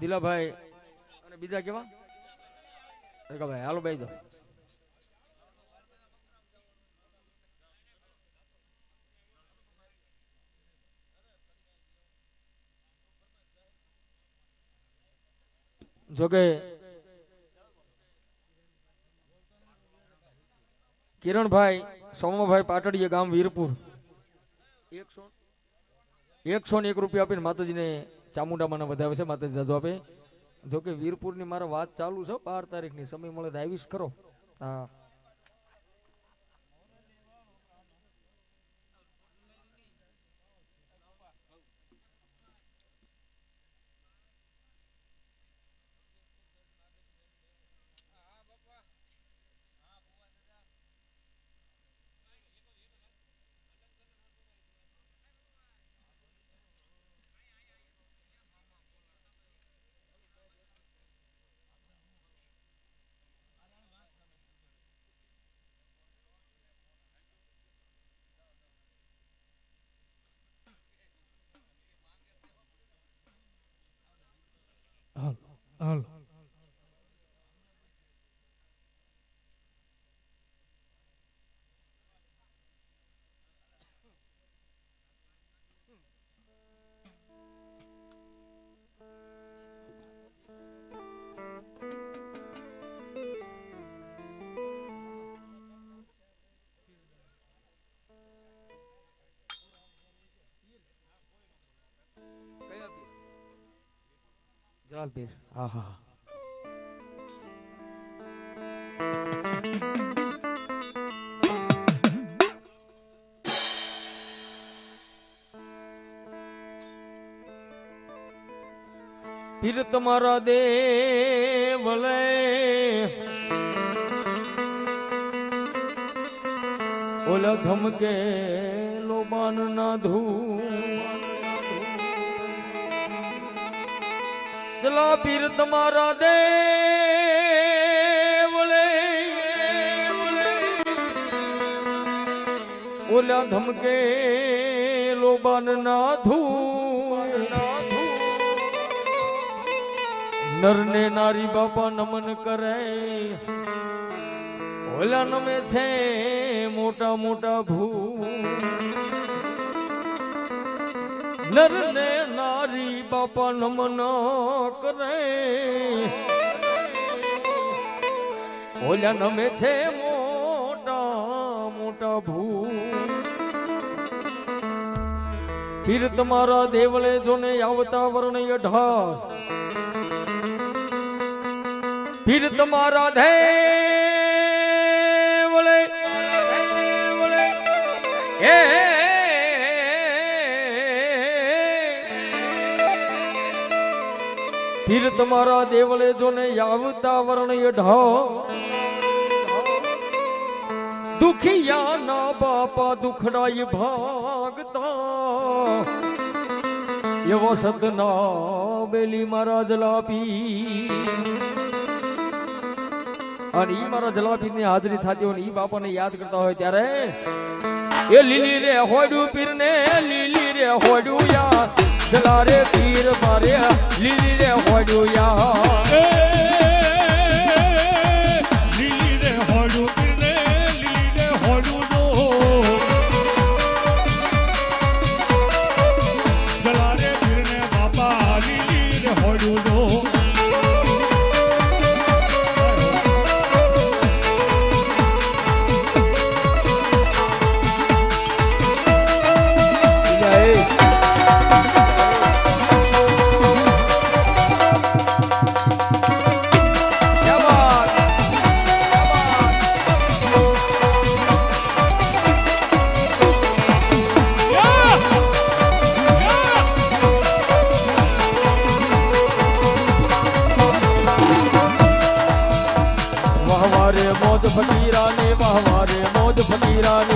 દિલાભાઈ અને બીજા કેવા? ભાઈ હાલો ભાઈ જાઓ. જોકે કિરણભાઈ સોમાભાઈ પાટડીએ ગામ વીરપુર. એકસો એકસો ને એક રૂપિયા આપીને માતાજીને ચામુંડામાં વધાવે છે, માતાજી જાદુ આપે. જોકે વીરપુરની મારા વાત ચાલુ છે, બાર તારીખની, સમય મળે તો આવીશ, કરો. હા. જલાલ પીર હા હા. પીર તમારા દેવલે ઓલા ધમકે લોબાન ના ધૂ જલા પીર તમારા દે ઓલા ધમકે લોબાન ના ધૂ નરને નારી બાપા નમન કરે. ઓલા નમે છે મોટા મોટા ભૂ નર ને નારી બાપા નમન કરે ઓલા નમે છે મોટા મોટા ભૂ ફિર તમારા દેવળે જોને આવતા વર્ણ અઢાર. ફીર તમારા દેવળે પીર તમારા દેવલે જોને આવતા વર્ણ અઢાર દુખિયા ના બાપા દુખડાઈ ભાગતા. એવો સતના બેલી મારા જલાપી અને ઈ મારા જલાપી ની હાજરી થતી હોય ને ઈ બાપાને યાદ કરતા હોય ત્યારે, એ લીલી રે હોડું પીર ને લીલી રે હોડું યાર જલા રે પીર મારે લીલી રે હોડું યાર વાહવારે મોદ વાહ વાહવારે મોદ ફકીરાની. વાહવારે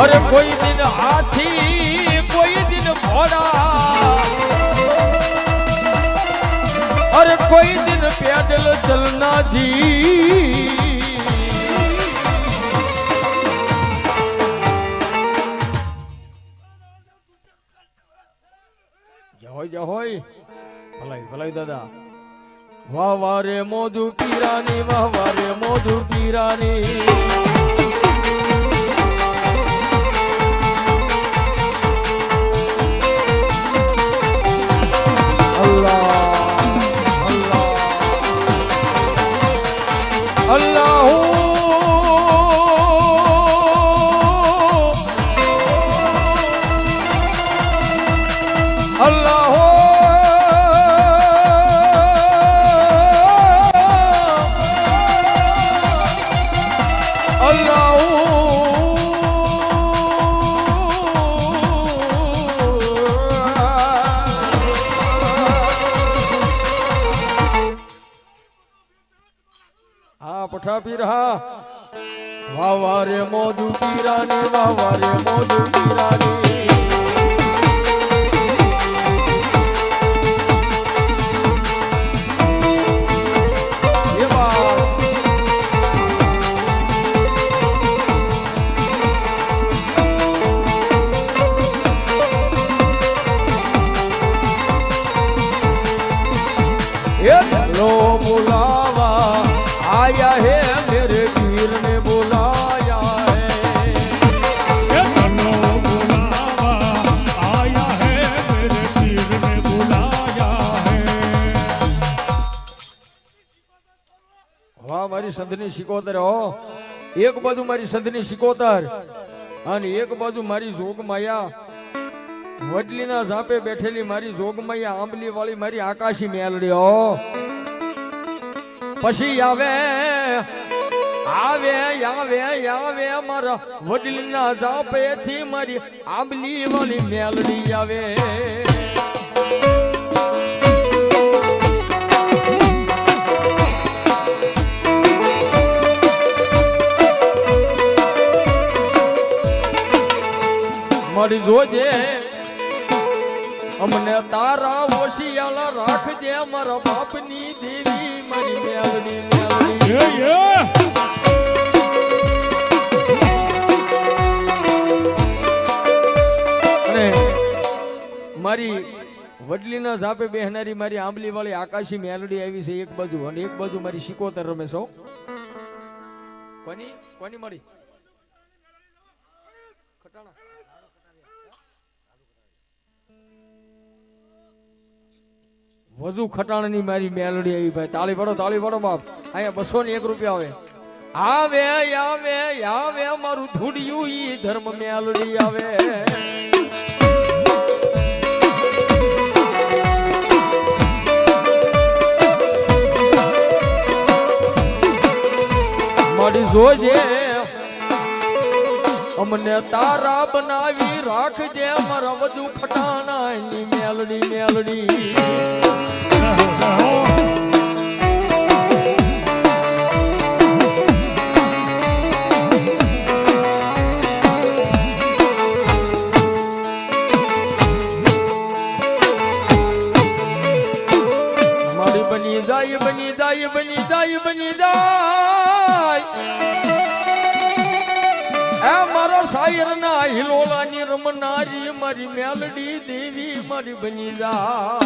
અરે કોઈ દિન હાથી, કોઈ દિન ઘોડા. અરે કોઈ દિન પેડલ ચલનાથી જહોય જહોય. ભલાઈ ભલાઈ દાદા. વાહ વારે મોધુ પીરાની, વાહ વારે મોધુ પીરાની. હા પઠા પીર હા. વાહ વાહ રે મોદુ પીરાની વાહ મોદુ પીરાની. એ વાત ये लो बुलावा आया है मेरे पीर ने बुलाया है એ તનો બોલાવા આયા હે, મેરે પીરને બુલાયા હે. વાહ મારી સંધની શિકોતર હો એક બાજુ મારી સંધની શિકોતર અને એક બાજુ મારી જોગમાયા વડલીના ઝાપે બેઠેલી મારી જોગમાયા આંબલી વાળી મારી આકાશી મેલડી હો પછી આવે આવે આવે આવે, મારા વડીલના જાપેથી મારી આંબલી વાળી મેલડી આવે. મારી જોજે અમને તારા ઓશિયાલા રાખજે મારા બાપની દેવી મારી મેલડી મેલડી. મારી વડલીના ઝાપે બેહનારી મારી આંબલી વાળી આકાશી મેલડી આવી છે એક બાજુ અને એક બાજુ મારી શિકોતર રમે છો કોની? કોની મળી? વજુ ખટાણાની મારી મેલડી આવી ભાઈ. તાળી પડો તાળી પડો બાપ. અહીંયા બસો ને એક રૂપિયા આવે. આવે આવે આવે, મારું ધૂડિયું ઈ ધર્મ મેલડી આવે. મળી જોજે. અમને તારા બનાવી રાખજે મારા વધુ એની મેલડી મેલડી. એ મારા શાયર ના હિલોલા ની રમનારી, મારી મેલડી દેવી, મારી બની જા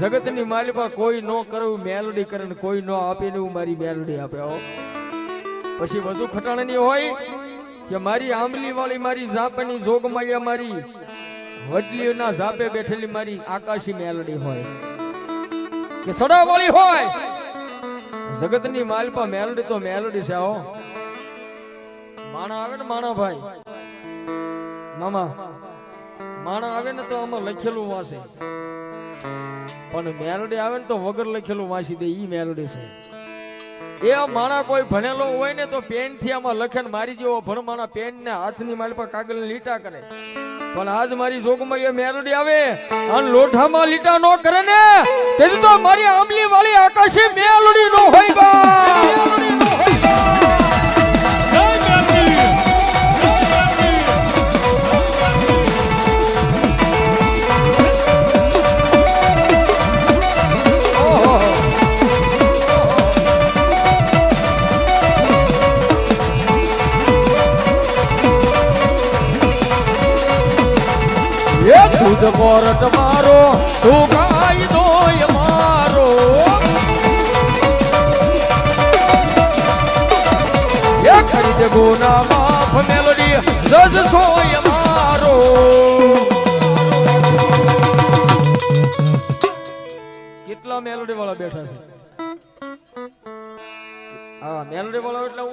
જગતની મારી કોઈ નો કરવું મેલડી કરે ને કોઈ નો આપે ને હું મારી મેલડી આપે, હો. પછી વધુ ખટાણાની હોય કે મારી આંબલી વાળી મારી ઝાપની, જોગમાયા મારી વડલીના ઝાપે બેઠેલી મારી આકાશી મેલડી હોય કે સડાવાળી હોય? જગતની માલપા મેલડી તો મેલડી છે આવો માણા આવે ને માણા ભાઈ. મામા, માણા આવે ને તો આમાં લખેલું વાંચે. પણ મેલડી આવે ને તો વગર લખેલું વાંચી દે, ઈ મેલડી છે. એ માણા કોઈ ભણેલો હોય ને તો પેનથી આમાં લખે મારી જેવો ભણમાણા પેન ને હાથની માલ પર કાગળ લીટા કરે. પણ આજ મારી જોગમાં એ મેલડી આવે અને લોઢામાં લીટા નો કરે ને, તેથી તો મારી આંબલી વાળી આકાશી મેલડી નો હોય બા. ખુદ મારો ઉગાઈ દોય મારો. ખરીદ ગુના માફ મેલડી રજ સોય મારો. કેટલા મેલોડી વાળા બેઠા છે? હા મેલોડી વાળા એટલે